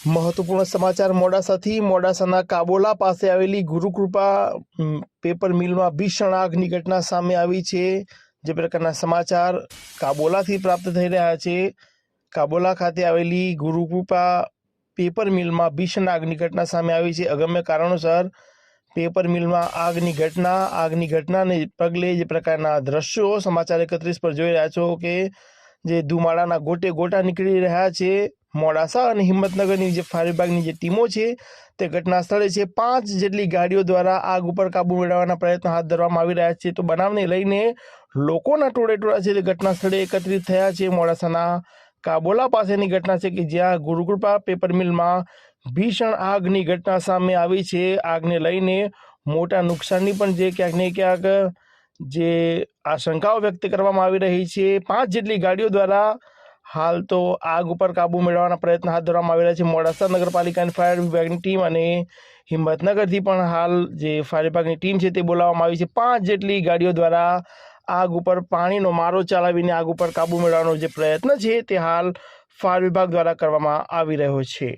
મહત્વપૂર્ણ સમાચાર મોડાસાથી મોડાસાના કાબોલા પાસે આવેલી ગુરુકૃપા પેપર મિલમાં ભીષણ આગની ઘટના સામે આવી છે. જે પ્રકારના સમાચાર કાબોલાથી પ્રાપ્ત થઈ રહ્યા છે. કાબોલા ખાતે આવેલી ગુરુકૃપા પેપર મિલમાં ભીષણ આગની ઘટના સામે આવી છે. અગમ્ય કારણોસર પેપર મિલમાં આગની ઘટના, આગની ઘટનાને પગલે જે પ્રકારના દ્રશ્યો સમાચાર એકત્રીસ પર જોઈ રહ્યા છો કે જે ધુમાડાના ગોટે ગોટા નીકળી રહ્યા છે. મોડાસા અને હિંમતનગરની જે ફાયર વિભાગની જે ટીમો છે, તે ઘટના સ્થળે છે. પાંચ જેટલી ગાડીઓ દ્વારા આગ ઉપર કાબુ મેળવવાના પ્રયત્નો હાથ ધરવામાં આવી રહ્યા છે. તો બનાવને લઈને લોકોના ટોળે ટોળા છે તે ઘટના સ્થળે એકત્રિત થયા છે. મોડાસાના કાબોલા પાસેની ઘટના છે કે જ્યાં ગુરુકૃપા પેપર મિલમાં ભીષણ આગની ઘટના સામે આવી છે. આગને લઈને મોટા નુકસાનની પણ જે ક્યાંક ને ક્યાંક જે આશંકાઓ વ્યક્ત કરવામાં આવી રહી છે. પાંચ જેટલી ગાડીઓ દ્વારા હાલ તો આગ ઉપર કાબુ મેળવવાના પ્રયત્ન હાથ ધરવામાં આવી રહ્યા છે. મોડાસા નગરપાલિકાની ફાયર વિભાગની ટીમ અને હિંમતનગરથી પણ હાલ જે ફાયર વિભાગની ટીમ છે તે બોલાવવામાં આવી છે. પાંચ જેટલી ગાડીઓ દ્વારા આગ ઉપર પાણીનો મારો ચલાવીને આગ ઉપર કાબુ મેળવવાનો જે પ્રયત્ન છે તે હાલ ફાયર વિભાગ દ્વારા કરવામાં આવી રહ્યો છે.